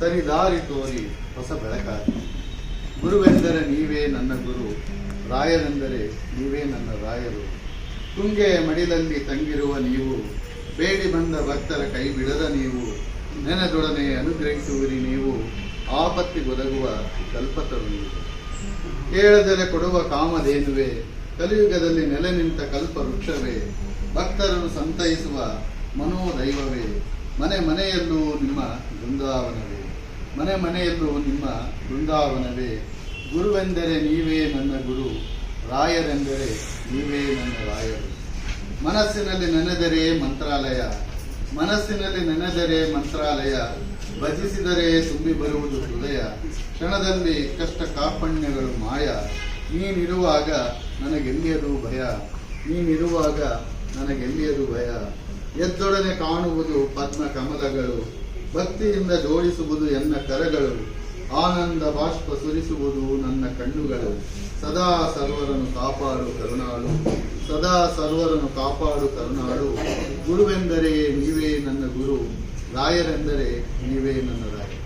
ಸರಿ, ದಾರಿ ತೋರಿ, ಹೊಸ ಬೆಳಕಾಗಿ. ಗುರುವೆಂದರೆ ನೀವೇ ನನ್ನ ಗುರು, ರಾಯರೆಂದರೆ ನೀವೇ ನನ್ನ ರಾಯರು. ತುಂಗೆ ಮಡಿಲಲ್ಲಿ ತಂಗಿರುವ ನೀವು, ಬೇಡಿ ಬಂದ ಭಕ್ತರ ಕೈ ಬಿಡದ ನೀವು, ನೆನೆದೊಡನೆ ಅನುಗ್ರಹಿಸುವಿರಿ ನೀವು ಆಪತ್ತಿಗೊದಗುವ ಕಲ್ಪತರು ನೀವು. ಕೇಳದರೆ ಕೊಡುವ ಕಾಮಧೇನುವೆ, ಕಲಿಯುಗದಲ್ಲಿ ನೆಲೆ ನಿಂತ ಕಲ್ಪ ವೃಕ್ಷವೇ ಭಕ್ತರನ್ನು ಸಂತೈಸುವ ಮನೋದೈವವೇ. ಮನೆ ಮನೆಯಲ್ಲೂ ನಿಮ್ಮ ಬೃಂದಾವನವೇ ಮನೆ ಮನೆಯಲ್ಲೂ ನಿಮ್ಮ ಬೃಂದಾವನವೇ ಗುರುವೆಂದರೆ ನೀವೇ ನನ್ನ ಗುರು, ರಾಯರೆಂದರೆ ನೀವೇ ನನ್ನ ರಾಯರು. ಮನಸ್ಸಿನಲ್ಲಿ ನೆನೆದರೆ ಮಂತ್ರಾಲಯ, ಮನಸ್ಸಿನಲ್ಲಿ ನೆನೆದರೆ ಮಂತ್ರಾಲಯ, ಭಜಿಸಿದರೆ ತುಂಬಿ ಬರುವುದು ಹೃದಯ. ಕ್ಷಣದಲ್ಲಿ ಕಷ್ಟ ಕಾಪಣ್ಯಗಳು ಮಾಯ. ನೀನಿರುವಾಗ ನನಗೆಲ್ಲಿಯದು ಭಯ. ನೀನಿರುವಾಗ ನನಗೆಲ್ಲಿಯದು ಭಯ. ಎದ್ದೊಡನೆ ಕಾಣುವುದು ಪದ್ಮ ಕಮಲಗಳು, ಭಕ್ತಿಯಿಂದ ಜೋಡಿಸುವುದು ಎನ್ನ ಕರಗಳು, ಆನಂದ ಬಾಷ್ಪ ಸುರಿಸುವುದು ನನ್ನ ಕಣ್ಣುಗಳು. ಸದಾ ಸರ್ವರನ್ನು ಕಾಪಾಡು ಕರುಣಾಳು, ಸದಾ ಸರ್ವರನ್ನು ಕಾಪಾಡು ಕರುಣಾಳು. ಗುರುವೆಂದರೆ ನೀವೇ ನನ್ನ ಗುರು, ರಾಯರೆಂದರೆ ನೀವೇ ನನ್ನ ರಾಯ.